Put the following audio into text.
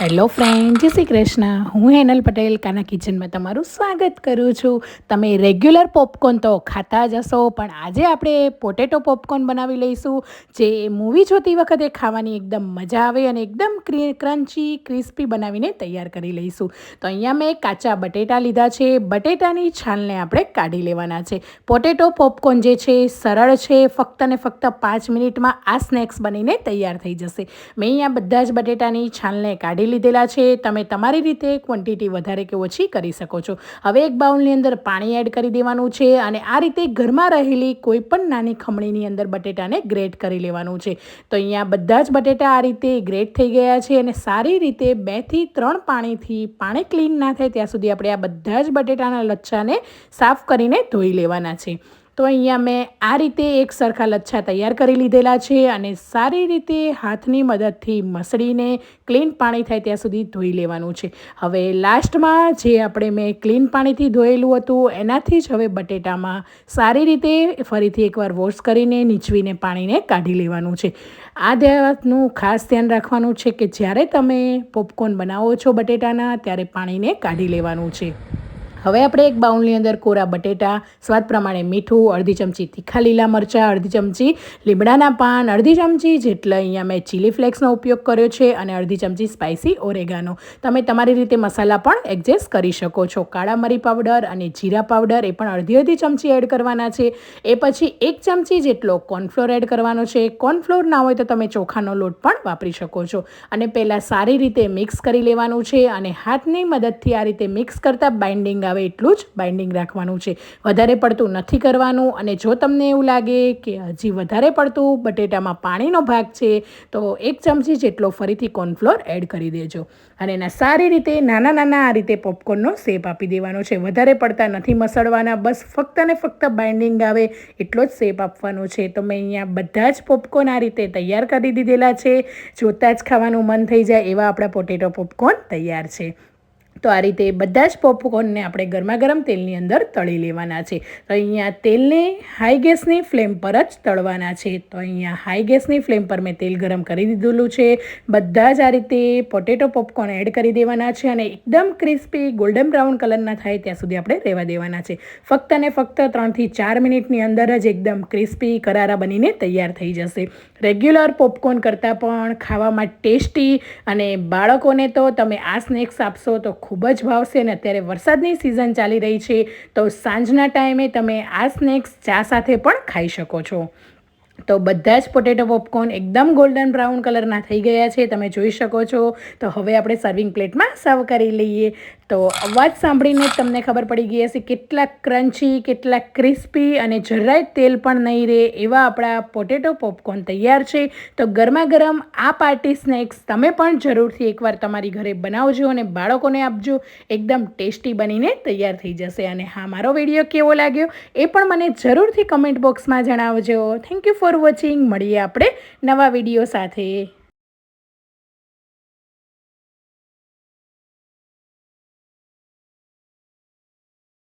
Hello friend જય શ્રી કૃષ્ણ. હું હેનલ પટેલ, કાના કિચનમાં તમારું સ્વાગત કરું છું. તમે રેગ્યુલર પોપકોર્ન તો ખાતા જ હશો, પણ આજે આપણે પોટેટો પોપકોર્ન બનાવી લઈશું, જે મૂવી જોતી વખતે ખાવાની એકદમ મજા આવે અને એકદમ ક્રન્ચી ક્રિસ્પી બનાવીને તૈયાર કરી લઈશું. તો અહીંયા મેં કાચા બટેટા લીધા છે. બટેટાની છાલને આપણે કાઢી લેવાના છે. પોટેટો પોપકોર્ન જે છે, સરળ છે. ફક્ત ને ફક્ત પાંચ મિનિટમાં આ સ્નેક્સ બનીને તૈયાર થઈ જશે. મેં અહીંયા બધા જ બટેટાની છાલને કાઢી લઈ લીધેલા છે. તમે તમારી રીતે ક્વોન્ટિટી વધારે કે ઓછી કરી શકો છો. હવે એક બાઉલની અંદર પાણી એડ કરી દેવાનું છે અને આ રીતે ઘરમાં રહેલી કોઈ પણ નાની ખમણીની અંદર બટેટાને ગ્રેટ કરી લેવાનું છે. તો અહીંયા બધા જ બટેટા આ રીતે ગ્રેટ થઈ ગયા છે અને સારી રીતે બેથી ત્રણ પાણીથી પાણી ક્લીન ના થાય ત્યાં સુધી આપણે આ બધા જ બટેટાના લચ્છાને સાફ કરીને ધોઈ લેવાના છે. તો અહીંયા મેં આ રીતે એક સરખા લચ્છા તૈયાર કરી લીધેલા છે અને સારી રીતે હાથની મદદથી મસળીને ક્લીન પાણી થાય ત્યાં સુધી ધોઈ લેવાનું છે. હવે લાસ્ટમાં જે આપણે મેં ક્લીન પાણીથી ધોયેલું હતું, એનાથી જ હવે બટેટામાં સારી રીતે ફરીથી એકવાર વોશ કરીને નીચવીને પાણીને કાઢી લેવાનું છે. આ દેવાનું ખાસ ધ્યાન રાખવાનું છે કે જ્યારે તમે પોપકોર્ન બનાવો છો બટેટાના, ત્યારે પાણીને કાઢી લેવાનું છે. હવે આપણે એક બાઉલની અંદર કોરા બટેટા, સ્વાદ પ્રમાણે મીઠું, અડધી ચમચી તીખા લીલા મરચાં, અડધી ચમચી લીમડાના પાન, અડધી ચમચી જેટલા અહીંયા મેં ચીલી ફ્લેક્સનો ઉપયોગ કર્યો છે અને અડધી ચમચી સ્પાઇસી ઓરેગાનો તમે તમારી રીતે મસાલા પણ એડજસ્ટ કરી શકો છો. કાળા મરી પાવડર અને જીરા પાવડર એ પણ અડધી અડધી ચમચી એડ કરવાના છે. એ પછી એક ચમચી જેટલો કોર્નફ્લોર એડ કરવાનો છે. કોર્નફ્લોર ના હોય તો તમે ચોખાનો લોટ પણ વાપરી શકો છો. અને પહેલાં સારી રીતે મિક્સ કરી લેવાનું છે અને હાથની મદદથી આ રીતે મિક્સ કરતાં બાઇન્ડિંગ આવે આવે એટલું જ બાઇન્ડિંગ રાખવાનું છે. વધારે પડતું નથી કરવાનું અને જો તમને એવું લાગે કે હજી વધારે પડતું બટેટામાં પાણીનો ભાગ છે, તો એક ચમચી જેટલો ફરીથી કોર્નફ્લોર એડ કરી દેજો. અને એના સારી રીતે, નાના નાના આ રીતે પોપકોર્નનો શેપ આપી દેવાનો છે. વધારે પડતા નથી મસળવાના, બસ ફક્ત ને ફક્ત બાઇન્ડિંગ આવે એટલો જ શેપ આપવાનો છે. તો મેં અહીંયા બધા જ પોપકોર્ન આ રીતે તૈયાર કરી દીધેલા છે. જોતાં જ ખાવાનું મન થઈ જાય એવા આપણા પોટેટો પોપકોર્ન તૈયાર છે. તો આ રીતે બધા જ પોપકોર્નને આપણે ગરમા ગરમ તેલની અંદર તળી લેવાના છે. તો અહીંયા તેલને હાઈ ગેસની ફ્લેમ પર જ તળવાના છે. તો અહીંયા હાઈ ગેસની ફ્લેમ પર મેં તેલ ગરમ કરી દીધેલું છે. બધા જ આ રીતે પોટેટો પોપકોર્ન એડ કરી દેવાના છે અને એકદમ ક્રિસ્પી ગોલ્ડન બ્રાઉન કલરના થાય ત્યાં સુધી આપણે રહેવા દેવાના છે. ફક્ત અને ફક્ત ત્રણથી ચાર મિનિટની અંદર જ એકદમ ક્રિસ્પી કરારા બનીને તૈયાર થઈ જશે. રેગ્યુલર પોપકોર્ન કરતાં પણ ખાવામાં ટેસ્ટી અને બાળકોને તો તમે આ સ્નેક્સ આપશો તો ખૂબ જ ભાવશે અને અત્યારે વરસાદની સિઝન ચાલી રહી છે, તો સાંજના ટાઈમે તમે આ સ્નેક્સ ચા સાથે પણ ખાઈ શકો છો. તો બધા જ પોટેટો પોપકોર્ન એકદમ ગોલ્ડન બ્રાઉન કલરના થઈ ગયા છે, તમે જોઈ શકો છો. તો હવે આપણે સર્વિંગ પ્લેટમાં સર્વ કરી લઈએ. તો અવાજ સાંભળીને તમને ખબર પડી ગઈ હશે કેટલા ક્રન્ચી કેટલા ક્રિસ્પી અને જરાય તેલ પણ નહીં રહે એવા આપણા પોટેટો પોપકોર્ન તૈયાર છે. તો ગરમા ગરમ આ પાર્ટી સ્નેક્સ તમે પણ જરૂરથી એકવાર તમારી ઘરે બનાવજો અને બાળકોને આપજો. એકદમ ટેસ્ટી બનીને તૈયાર થઈ જશે. અને હા, મારો વીડિયો કેવો લાગ્યો એ પણ મને જરૂરથી કમેન્ટ બોક્સમાં જણાવજો. થેન્ક યુ ફોર વોચિંગ મળીએ આપણે નવા વીડિયો સાથે.